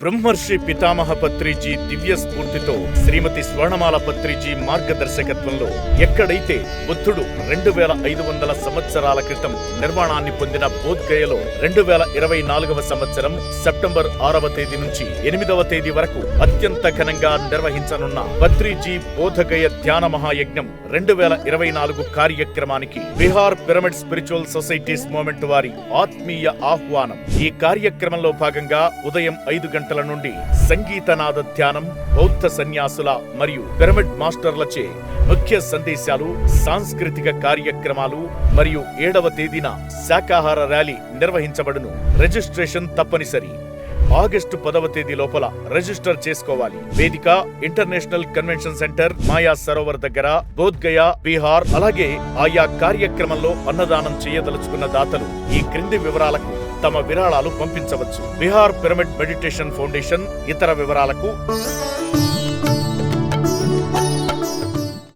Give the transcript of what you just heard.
బ్రహ్మర్షి పితామహ పత్రిజీ దివ్య స్ఫూర్తితో శ్రీమతి స్వర్ణమాల పత్రిజీ మార్గదర్శకత్వంలో ఎక్కడైతే బుద్ధుడు రెండు వేల ఐదు వందల సంవత్సరాల క్రితం నిర్మాణాన్ని పొందిన బోధ్గయలో రెండు వేల ఇరవై నాలుగవ సంవత్సరం సెప్టెంబర్ ఆరవ తేదీ నుంచి ఎనిమిదవ తేదీ వరకు అత్యంత ఘనంగా నిర్వహించనున్న పత్రిజీ బోధగయ ధ్యాన మహాయజ్ఞం రెండు వేల ఇరవై నాలుగు కార్యక్రమానికి Bihar pyramid spiritual societies movement వారి ఆత్మీయ ఆహ్వానం. ఈ కార్యక్రమంలో భాగంగా ఉదయం ఐదు గంటల నుండి సంగీతనాద ధ్యానం బౌద్ధ సన్యాసుల మరియు పిరమిడ్ మాస్టర్లచే ముఖ్య సందేశాలు సాంస్కృతిక కార్యక్రమాలు మరియు ఏడవ తేదీన శాకాహార ర్యాలీ నిర్వహించబడును. రిజిస్ట్రేషన్ తప్పనిసరి. ఆగస్టు పదవ తేదీ లోపల రిజిస్టర్ చేసుకోవాలి. వేదిక international convention centre Maya Sarovar దగ్గర బోధ్గయ బీహార్ అలాగే ఆయా కార్యక్రమంలో అన్నదానం చేయదలుచుకున్న దాతలు ఈ క్రింది వివరాలకు తమ విరాళాలు పంపించవచ్చు. బీహార్ పిరమిడ్ మెడిటేషన్ ఫౌండేషన్ ఇతర వివరాలకు